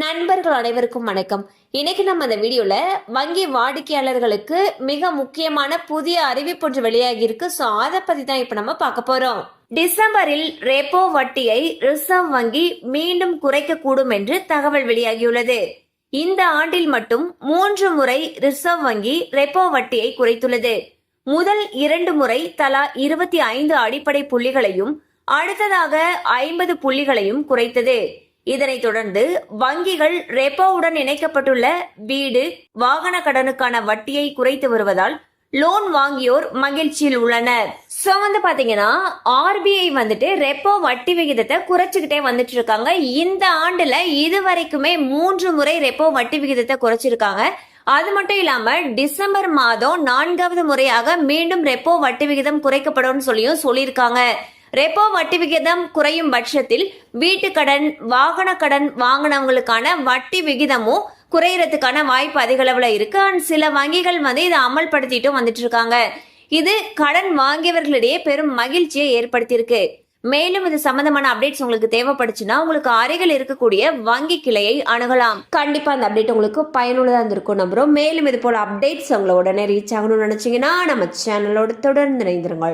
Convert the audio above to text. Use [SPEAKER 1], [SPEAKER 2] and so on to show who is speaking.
[SPEAKER 1] நண்பர்கள் அனைவருக்கும் வணக்கம். இன்னைக்கு நம்ம இந்த வீடியோல வங்கி வாடிக்கையாளர்களுக்கு மிக முக்கியமான புதிய அறிவிப்பு ஒன்று வெளியாகி இருக்கு ஸோ அதை பத்தி தான் இப்ப நம்ம பார்க்க போறோம். டிசம்பரில் ரெப்போ வட்டியை ரிசர்வ் வங்கி மீண்டும் குறைக்க கூடும் என்று தகவல் வெளியாகியுள்ளது. இந்த ஆண்டில் மட்டும் மூன்று முறை ரிசர்வ் வங்கி ரெப்போ வட்டியை குறைத்துள்ளது. முதல் இரண்டு முறை தலா இருபத்தி ஐந்து அடிப்படை புள்ளிகளையும் அடுத்ததாக ஐம்பது புள்ளிகளையும் குறைத்தது. இதனைத் தொடர்ந்து வங்கிகள் ரெப்போவுடன் இணைக்கப்பட்டுள்ள வீடு வாகன கடனுக்கான வட்டியை குறைத்து வருவதால் லோன் வாங்கியோர் மகிழ்ச்சியில் உள்ளனர். சோ வந்து பாத்தீங்கன்னா ஆர்பிஐ வந்துட்டு ரெப்போ வட்டி விகிதத்தை குறைச்சுக்கிட்டே வந்துட்டு இருக்காங்க இந்த ஆண்டுல இது வரைக்குமே மூன்று முறை ரெப்போ வட்டி விகிதத்தை குறைச்சிருக்காங்க. அது மட்டும் இல்லாம டிசம்பர் மாதம் நான்காவது முறையாக மீண்டும் ரெப்போ வட்டி விகிதம் குறைக்கப்படும் சொல்லியும் சொல்லியிருக்காங்க. ரெப்போ வட்டி விகிதம் குறையும் பட்சத்தில் வீட்டு கடன் வாகன கடன் வாங்கினவங்களுக்கான வட்டி விகிதமும் குறையறதுக்கான வாய்ப்பு அதிக அளவுல இருக்கு. அண்ட் சில வங்கிகள் வந்து இதை அமல்படுத்திட்டும் வந்துட்டு இருக்காங்க. இது கடன் வாங்கியவர்களிடையே பெரும் மகிழ்ச்சியை ஏற்படுத்தியிருக்கு. மேலும் இது சம்பந்தமான அப்டேட்ஸ் உங்களுக்கு தேவைப்படுச்சுன்னா உங்களுக்கு அருகில் இருக்கக்கூடிய வங்கி கிளையை அணுகலாம். கண்டிப்பா அந்த அப்டேட் உங்களுக்கு பயனுள்ளதா இருந்திருக்கும் நம்புறோம். மேலும் இது போல அப்டேட்ஸ் உங்களை உடனே ரீச் ஆகணும்னு நினைச்சீங்கன்னா நம்ம சேனலோட தொடர்ந்து இணைந்திருங்கள்.